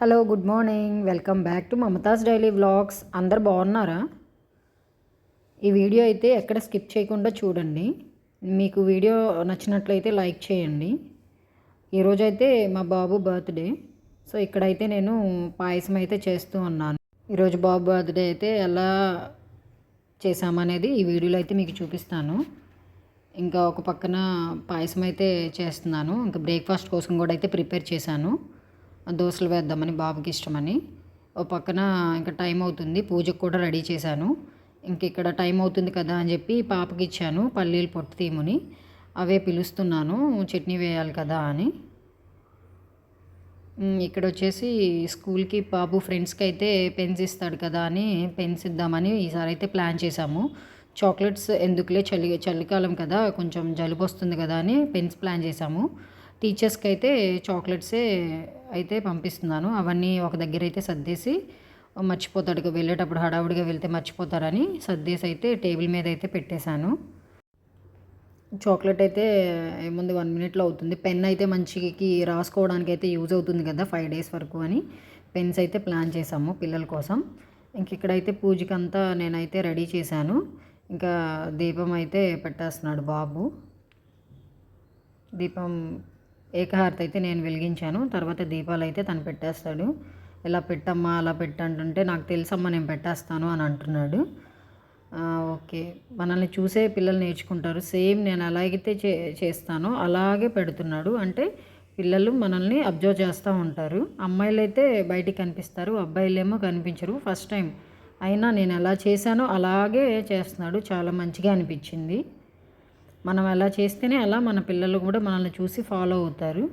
Hello good morning. Welcome back to Mamata's daily vlogs. అందరు బాగున్నారా? ఈ వీడియో అయితే ఎక్కడ స్కిప్ చేయకుండా చూడండి. మీకు వీడియో నచ్చినట్లయితే లైక్ చేయండి. ఈరోజు అయితే మా బాబు బర్త్డే. సో ఇక్కడైతే నేను పాయసం అయితే చేస్తూ ఉన్నాను. ఈరోజు బాబు బర్త్డే అయితే ఎలా చేసామనేది ఈ వీడియోలో అయితే మీకు చూపిస్తాను. ఇంకా ఒక పక్కన పాయసం అయితే చేస్తున్నాను. ఇంకా బ్రేక్ఫాస్ట్ కోసం కూడా అయితే ప్రిపేర్ చేశాను. దోశలు వేద్దామని బాబుకి ఇష్టమని. ఓ పక్కన ఇంకా టైం అవుతుంది. పూజకు కూడా రెడీ చేశాను. ఇంక ఇక్కడ టైం అవుతుంది కదా అని చెప్పి పాపకి ఇచ్చాను పల్లీలు పొట్టు తీముని. అవే పిలుస్తున్నాను. చట్నీ వేయాలి కదా అని. ఇక్కడ వచ్చేసి స్కూల్కి బాబు ఫ్రెండ్స్కి అయితే పెన్స్ ఇస్తాడు కదా అని పెన్స్ ఇద్దామని ఈసారి అయితే ప్లాన్ చేశాము. చాక్లెట్స్ ఎందుకులే చలి చలికాలం కదా కొంచెం జలుబు వస్తుంది కదా అని పెన్స్ ప్లాన్ చేశాము. టీచర్స్కి అయితే చాక్లెట్సే అయితే పంపిస్తున్నాను. అవన్నీ ఒక దగ్గర అయితే సర్దేసి మర్చిపోతాడు. వెళ్ళేటప్పుడు హడావుడిగా వెళ్తే మర్చిపోతారని సర్దేసి అయితే టేబుల్ మీద అయితే పెట్టేశాను. చాక్లెట్ అయితే ఏముంది వన్ మినిట్లో అవుతుంది. పెన్ అయితే మంచికి రాసుకోవడానికి అయితే యూజ్ అవుతుంది కదా ఫైవ్ డేస్ వరకు అని పెన్స్ అయితే ప్లాన్ చేసాము పిల్లల కోసం. ఇంక ఇక్కడైతే పూజకంతా నేనైతే రెడీ చేశాను. ఇంకా దీపం అయితే పెట్టేస్తున్నాడు బాబు. దీపం ఏకహారతి అయితే నేను వెలిగించాను. తర్వాత దీపాలు అయితే తను పెట్టేస్తాడు. ఇలా పెట్టమ్మా అలా పెట్టంటుంటే నాకు తెలుసమ్మా నేను పెట్టేస్తాను అని అంటున్నాడు. ఓకే. మనల్ని చూసే పిల్లలు నేర్చుకుంటారు. సేమ్ నేను ఎలాగైతే చే చేస్తానో. అలాగే పెడుతున్నాడు. అంటే పిల్లలు మనల్ని అబ్జర్వ్ చేస్తూ ఉంటారు. అమ్మాయిలు అయితే బయటికి కనిపిస్తారు. అబ్బాయిలేమో కనిపించరు. ఫస్ట్ టైం అయినా నేను ఎలా చేశానో అలాగే చేస్తున్నాడు. చాలా మంచిగా అనిపించింది. మనం ఎలా చేస్తేనే అలా మన పిల్లలు కూడా మనల్ని చూసి ఫాలో అవుతారు.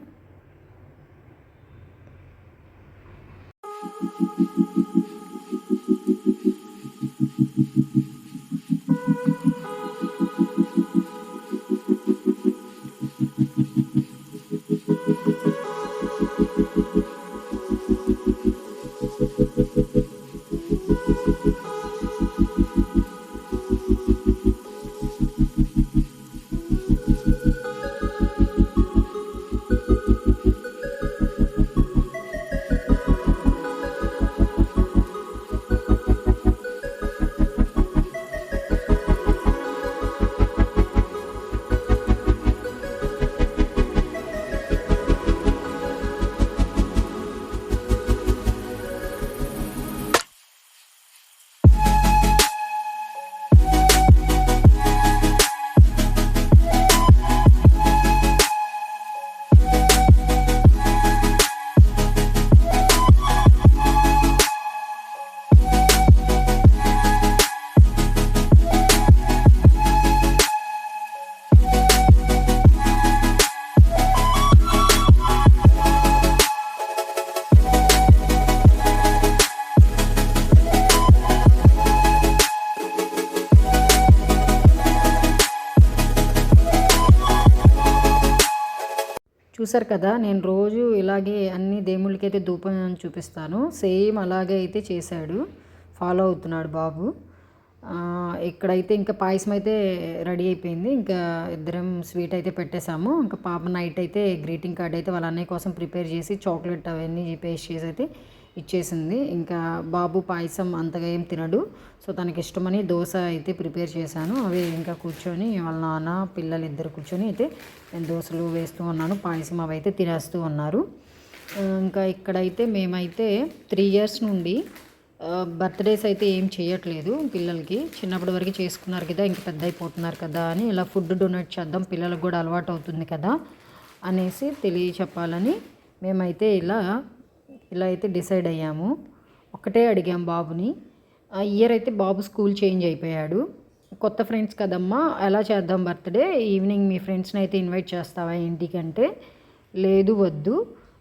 చూసారు కదా నేను రోజు ఇలాగే అన్ని దేవుళ్ళకైతే ధూపం చూపిస్తాను. సేమ్ అలాగే అయితే చేశాడు. ఫాలో అవుతున్నాడు బాబు. ఇక్కడైతే ఇంకా పాయసం అయితే రెడీ అయిపోయింది. ఇంకా ఇద్దరం స్వీట్ అయితే పెట్టేశాము. ఇంకా పాప నైట్ అయితే గ్రీటింగ్ కార్డ్ అయితే వాళ్ళ అన్నయ్య కోసం ప్రిపేర్ చేసి చాక్లెట్ అవన్నీ పేస్ట్ చేసి అయితే ఇచ్చేసింది. ఇంకా బాబు పాయసం అంతగా ఏం తినడు. సో తనకి ఇష్టమని దోశ అయితే ప్రిపేర్ చేశాను. అవి ఇంకా కూర్చొని వాళ్ళ నాన్న పిల్లలు ఇద్దరు కూర్చొని అయితే నేను దోశలు వేస్తూ ఉన్నాను. పాయసం అవి అయితే తినేస్తూ ఉన్నారు. ఇంకా ఇక్కడైతే మేమైతే త్రీ ఇయర్స్ నుండి బర్త్డేస్ అయితే ఏం చేయట్లేదు పిల్లలకి. చిన్నప్పటి వరకు చేసుకున్నారు కదా ఇంక పెద్ద అయిపోతున్నారు కదా అని ఇలా ఫుడ్ డొనేట్ చేద్దాం పిల్లలకు కూడా అలవాటు అవుతుంది కదా అనేసి తెలియ చెప్పాలని మేమైతే ఇలా ఇలా అయితే డిసైడ్ అయ్యాము. ఒకటే అడిగాం బాబుని. ఆ ఇయర్ అయితే బాబు స్కూల్ చేంజ్ అయిపోయాడు. కొత్త ఫ్రెండ్స్ కదమ్మా ఎలా చేద్దాం బర్త్డే? ఈవినింగ్ మీ ఫ్రెండ్స్ని అయితే ఇన్వైట్ చేస్తావా ఇంటికంటే లేదు వద్దు.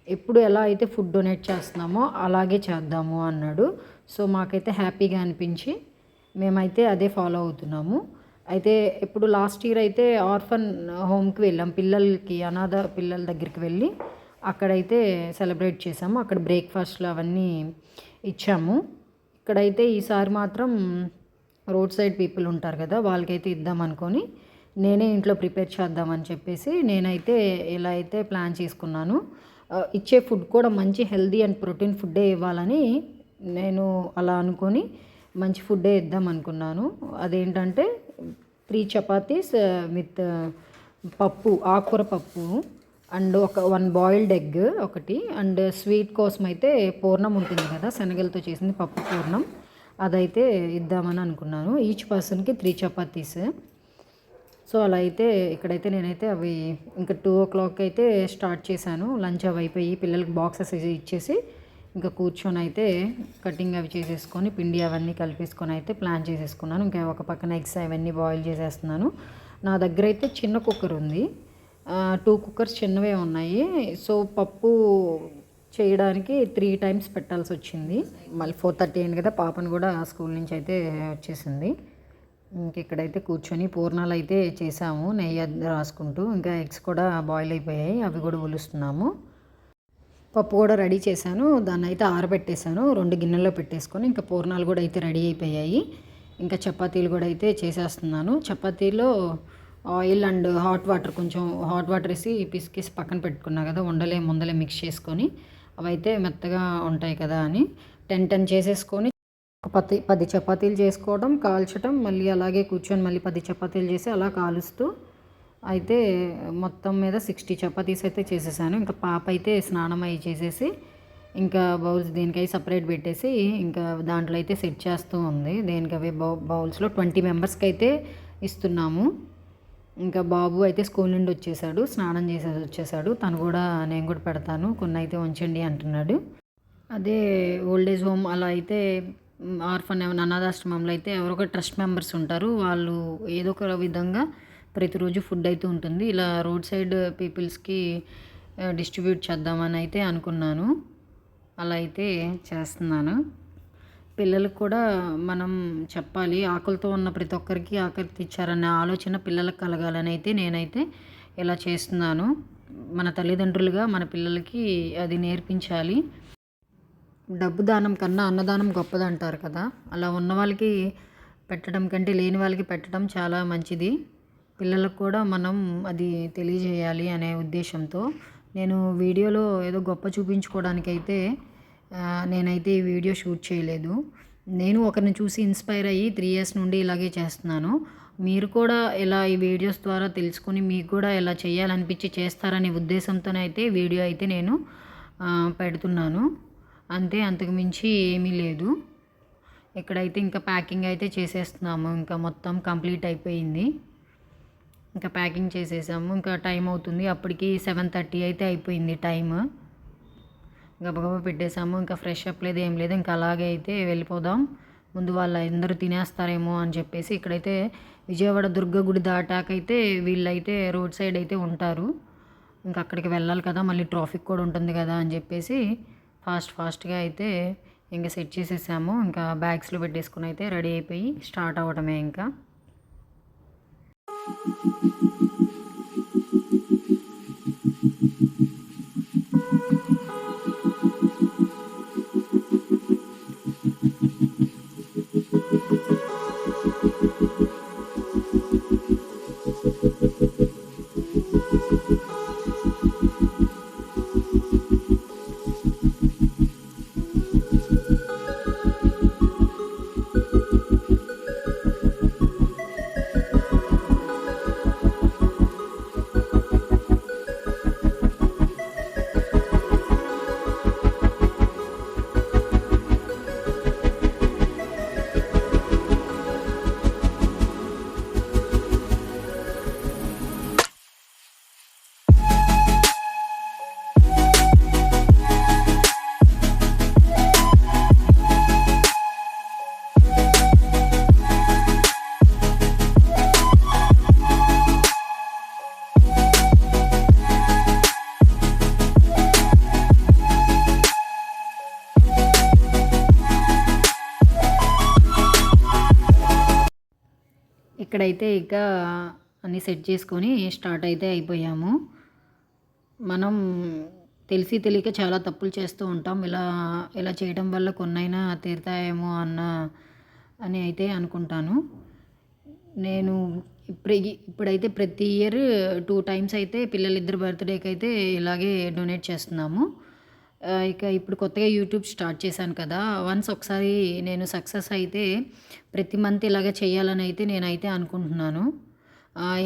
ఎప్పుడు ఎలా అయితే ఫుడ్ డొనేట్ చేస్తున్నామో అలాగే చేద్దాము అన్నాడు. సో మాకైతే హ్యాపీగా అనిపించి మేమైతే అదే ఫాలో అవుతున్నాము. అయితే ఇప్పుడు లాస్ట్ ఇయర్ అయితే ఆర్ఫన్ హోమ్కి వెళ్ళాం. పిల్లలకి అనాథ పిల్లల దగ్గరికి వెళ్ళి అక్కడైతే సెలబ్రేట్ చేసాము అక్కడ బ్రేక్ఫాస్ట్లు అవన్నీ ఇచ్చాము. ఇక్కడైతే ఈసారి మాత్రం రోడ్ సైడ్ పీపుల్ ఉంటారు కదా వాళ్ళకైతే ఇద్దాం అనుకొని నేనే ఇంట్లో ప్రిపేర్ చేద్దామని చెప్పేసి నేనైతే ఇలా అయితే ప్లాన్ చేసుకున్నాను. ఇచ్చే ఫుడ్ కూడా మంచి హెల్దీ అండ్ ప్రోటీన్ ఫుడ్డే ఇవ్వాలని నేను అలా అనుకొని మంచి ఫుడ్డే ఇద్దాం అనుకున్నాను. అదేంటంటే త్రీ చపాతీస్ విత్ పప్పు ఆకుకూర పప్పు అండ్ ఒక వన్ బాయిల్డ్ ఎగ్ ఒకటి. అండ్ స్వీట్ కోసం అయితే పూర్ణం ఉంటుంది కదా శనగలతో చేసింది పప్పు పూర్ణం. అదైతే ఇద్దామని అనుకున్నాను. ఈచ్ పర్సన్కి త్రీ చపాతీస్ సో అలా అయితే ఇక్కడైతే నేనైతే అవి ఇంకా టూ ఓ క్లాక్ అయితే స్టార్ట్ చేశాను. లంచ్ అవి అయిపోయి పిల్లలకి బాక్సెస్ ఇచ్చేసి ఇంకా కూర్చొని అయితే కటింగ్ అవి చేసేసుకొని పిండి అవన్నీ కలిపేసుకొని అయితే ప్లాన్ చేసేసుకున్నాను. ఇంకా ఒక పక్కన ఎగ్స్ అవన్నీ బాయిల్ చేసేస్తున్నాను. నా దగ్గర అయితే చిన్న కుక్కర్ ఉంది. టూ కుక్కర్స్ చిన్నవే ఉన్నాయి. సో పప్పు చేయడానికి త్రీ టైమ్స్ పెట్టాల్సి వచ్చింది. మళ్ళీ ఫోర్ థర్టీ అయింది కదా పాపను కూడా స్కూల్ నుంచి అయితే వచ్చేసింది. ఇంక ఇక్కడైతే కూర్చొని పూర్ణాలు అయితే చేసాము నెయ్యి రాసుకుంటూ. ఇంకా ఎగ్స్ కూడా బాయిల్ అయిపోయాయి అవి కూడా ఒలుస్తున్నాము. పప్పు కూడా రెడీ చేశాను దాన్ని అయితే ఆరబెట్టేశాను రెండు గిన్నెల్లో పెట్టేసుకొని ఇంకా పూర్ణాలు కూడా అయితే రెడీ అయిపోయాయి. ఇంకా చపాతీలు కూడా అయితే చేసేస్తున్నాను. చపాతీలో ఆయిల్ అండ్ హాట్ వాటర్ కొంచెం హాట్ వాటర్ వేసి పిసికేసి పక్కన పెట్టుకున్నా కదా ఉండలే ముందలే మిక్స్ చేసుకొని అవైతే మెత్తగా ఉంటాయి కదా అని. టెన్ టెన్ చేసేసుకొని ఒక పది పది చపాతీలు చేసుకోవడం కాల్చడం మళ్ళీ అలాగే కూర్చొని మళ్ళీ పది చపాతీలు చేసి అలా కాలుస్తూ అయితే మొత్తం మీద సిక్స్టీ చపాతీస్ అయితే చేసేసాను. ఇంకా పాప అయితే స్నానం అయి చేసేసి ఇంకా బౌల్స్ దేనికై సపరేట్ పెట్టేసి ఇంకా దాంట్లో అయితే సెట్ చేస్తూ ఉంది. దేనికి అవి బౌ బౌల్స్లో ట్వంటీ మెంబర్స్కి అయితే ఇస్తున్నాము. ఇంకా బాబు అయితే స్కూల్ నుండి వచ్చేసాడు స్నానం చేసేసి వచ్చేసాడు. తను కూడా నేను కూడా పెడతాను కొన్ని అయితే ఉంచండి అంటున్నాడు. అదే ఓల్డ్ ఏజ్ హోమ్ అలా అయితే ఆర్ఫన్ అనాథాశ్రమంలో అయితే ఎవరొక ట్రస్ట్ మెంబర్స్ ఉంటారు. వాళ్ళు ఏదో ఒక విధంగా ప్రతిరోజు ఫుడ్ అయితే ఉంటుంది. ఇలా రోడ్ సైడ్ పీపుల్స్కి డిస్ట్రిబ్యూట్ చేద్దామని అయితే అనుకున్నాను. అలా అయితే చేస్తున్నాను. పిల్లలకు కూడా మనం చెప్పాలి. ఆకలితో ఉన్న ప్రతి ఒక్కరికి ఆకలి తెచ్చారనే ఆలోచన పిల్లలకు కలగాలని అయితే నేనైతే ఇలా చేస్తున్నాను. మన తల్లిదండ్రులుగా మన పిల్లలకి అది నేర్పించాలి. డబ్బు దానం కన్నా అన్నదానం గొప్పదంటారు కదా. అలా ఉన్న వాళ్ళకి పెట్టడం కంటే లేని వాళ్ళకి పెట్టడం చాలా మంచిది. పిల్లలకు కూడా మనం అది తెలియజేయాలి అనే ఉద్దేశంతో. నేను వీడియోలో ఏదో గొప్ప చూపించుకోవడానికైతే అయితే నేనైతే ఈ వీడియో షూట్ చేయలేదు. నేను ఒకరిని చూసి ఇన్స్పైర్ అయ్యి త్రీ ఇయర్స్ నుండి ఇలాగే చేస్తున్నాను. మీరు కూడా ఇలా ఈ వీడియోస్ ద్వారా తెలుసుకొని మీకు కూడా ఇలా చేయాలనిపించి చేస్తారనే ఉద్దేశంతోనైతే వీడియో అయితే నేను పెడుతున్నాను. అంతే అంతకుమించి ఏమీ లేదు. ఇక్కడైతే ఇంకా ప్యాకింగ్ అయితే చేసేస్తున్నాము. ఇంకా మొత్తం కంప్లీట్ అయిపోయింది. ఇంకా ప్యాకింగ్ చేసేసాము. ఇంకా టైం అవుతుంది. అప్పటికి సెవెన్ థర్టీ అయితే అయిపోయింది టైం గబగబా పెట్టేశాము. ఇంకా ఫ్రెష్ అప్ లేదు ఏం లేదు. ఇంకా అలాగే అయితే వెళ్ళిపోదాం. ముందు వాళ్ళు అందరూ తినేస్తారేమో అని చెప్పేసి ఇక్కడైతే విజయవాడ దుర్గ గుడి దాటాకైతే వీళ్ళైతే రోడ్ సైడ్ అయితే ఉంటారు. ఇంకా అక్కడికి వెళ్ళాలి కదా మళ్ళీ ట్రాఫిక్ కూడా ఉంటుంది కదా అని చెప్పేసి ఫాస్ట్ ఫాస్ట్గా అయితే ఇంకా సెట్ చేసేసాము. ఇంకా బ్యాగ్స్లో పెట్టేసుకుని అయితే రెడీ అయిపోయి స్టార్ట్ అవ్వడమే ఇంకా. ఇక్కడైతే ఇక అన్నీ సెట్ చేసుకొని స్టార్ట్ అయితే అయిపోయాము. మనం తెలిసి తెలియక చాలా తప్పులు చేస్తూ ఉంటాం. ఇలా ఇలా చేయడం వల్ల కొన్నైనా తీరుతాయేమో అన్న అని అయితే అనుకుంటాను. నేను ఇప్పుడు ఇప్పుడైతే ప్రతి ఇయర్ టూ టైమ్స్ అయితే పిల్లలిద్దరు బర్త్డేకి అయితే ఇలాగే డొనేట్ చేస్తున్నాము. ఇక ఇప్పుడు కొత్తగా యూట్యూబ్ స్టార్ట్ చేశాను కదా వన్స్ ఒకసారి నేను సక్సెస్ అయితే ప్రతి మంత్ ఇలాగా చేయాలని అయితే నేనైతే అనుకుంటున్నాను.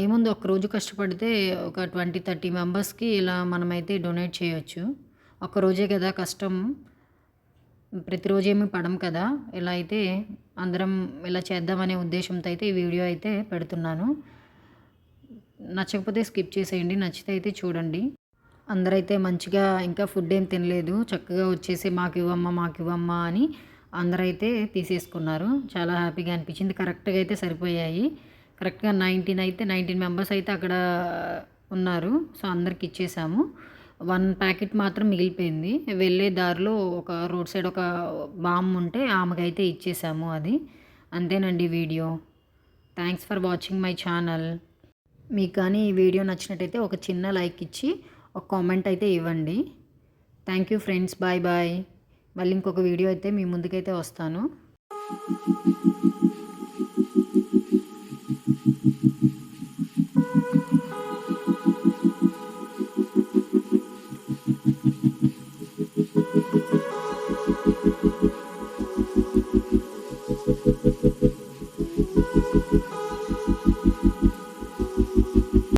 ఏముంది ఒకరోజు కష్టపడితే ఒక ట్వంటీ థర్టీ మెంబర్స్కి ఇలా మనమైతే డొనేట్ చేయొచ్చు. ఒక రోజే కదా కష్టం. ప్రతిరోజేమీ పడం కదా. ఇలా అయితే అందరం ఇలా చేద్దామనే ఉద్దేశంతో అయితే ఈ వీడియో అయితే పెడుతున్నాను. నచ్చకపోతే స్కిప్ చేసేయండి నచ్చితే అయితే చూడండి. అందరైతే మంచిగా ఇంకా ఫుడ్ ఏం తినలేదు. చక్కగా వచ్చేసి మాకు ఇవ్వమ్మా మాకు ఇవ్వమ్మా అని అందరైతే తీసేసుకున్నారు. చాలా హ్యాపీగా అనిపించింది. కరెక్ట్గా అయితే సరిపోయాయి. కరెక్ట్గా నైన్టీన్ అయితే నైన్టీన్ మెంబర్స్ అయితే అక్కడ ఉన్నారు. సో అందరికి ఇచ్చేసాము. వన్ ప్యాకెట్ మాత్రం మిగిలిపోయింది. వెళ్ళే దారిలో ఒక రోడ్ సైడ్ ఒక బామ్ ఉంటే ఆమెకైతే ఇచ్చేసాము అది. అంతేనండి video. Thanks for watching my channel మీకు కానీ ఈ వీడియో నచ్చినట్టయితే ఒక చిన్న లైక్ ఇచ్చి ఒక కామెంట్ అయితే ఇవ్వండి. Thank you friends bye bye మళ్ళీ ఇంకొక వీడియో అయితే మీ ముందుకైతే వస్తాను.